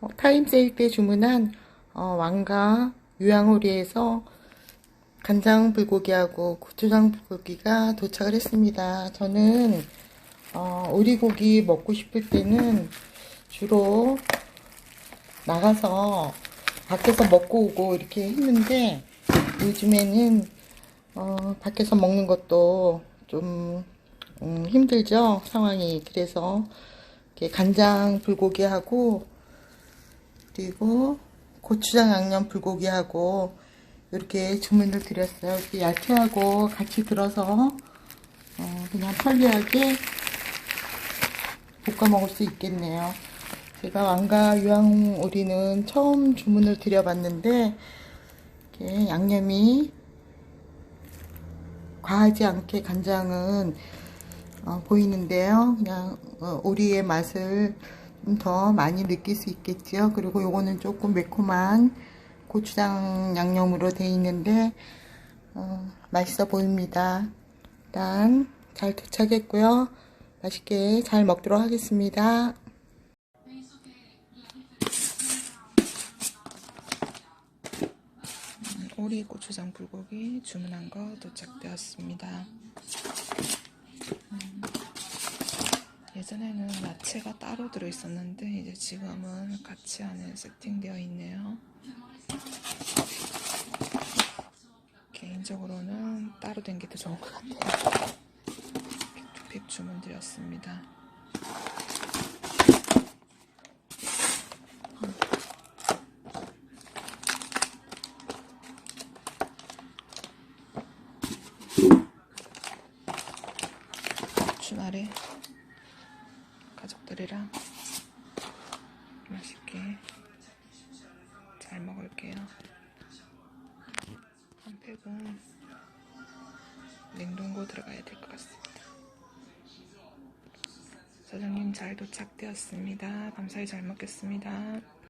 어, 타임 세일 때 주문한 어, 왕가 유양오리에서 간장 불고기하고 고추장 불고기가 도착을 했습니다. 저는 어, 오리고기 먹고 싶을 때는 주로 나가서 밖에서 먹고 오고 이렇게 했는데 요즘에는 어, 밖에서 먹는 것도 좀 음, 힘들죠 상황이 그래서 간장 불고기하고 그리고 고추장 양념 불고기하고 이렇게 주문을 드렸어요. 이렇게 야채하고 같이 들어서 어, 그냥 편리하게 볶아 먹을 수 있겠네요. 제가 왕가 유황오리는 처음 주문을 드려봤는데 이렇게 양념이 과하지 않게 간장은 어, 보이는데요. 그냥 어, 오리의 맛을 좀 더 많이 느낄 수 있겠죠. 그리고 요거는 조금 매콤한 고추장 양념으로 돼 있는데 어, 맛있어 보입니다. 일단 잘 도착했고요. 맛있게 잘 먹도록 하겠습니다. 오리 고추장 불고기 주문한 거 도착되었습니다. 음, 예전에는 야채가 따로 들어있었는데 이제 지금은 같이 안에 세팅되어 있네요. 개인적으로는 따로 된 게 더 좋은 것 같아요. 픽 주문 드렸습니다. 주말에 가족들이랑 맛있게 잘 먹을게요. 한 팩은 냉동고 들어가야 될 것 같습니다. 사장님 잘 도착되었습니다. 감사히 잘 먹겠습니다.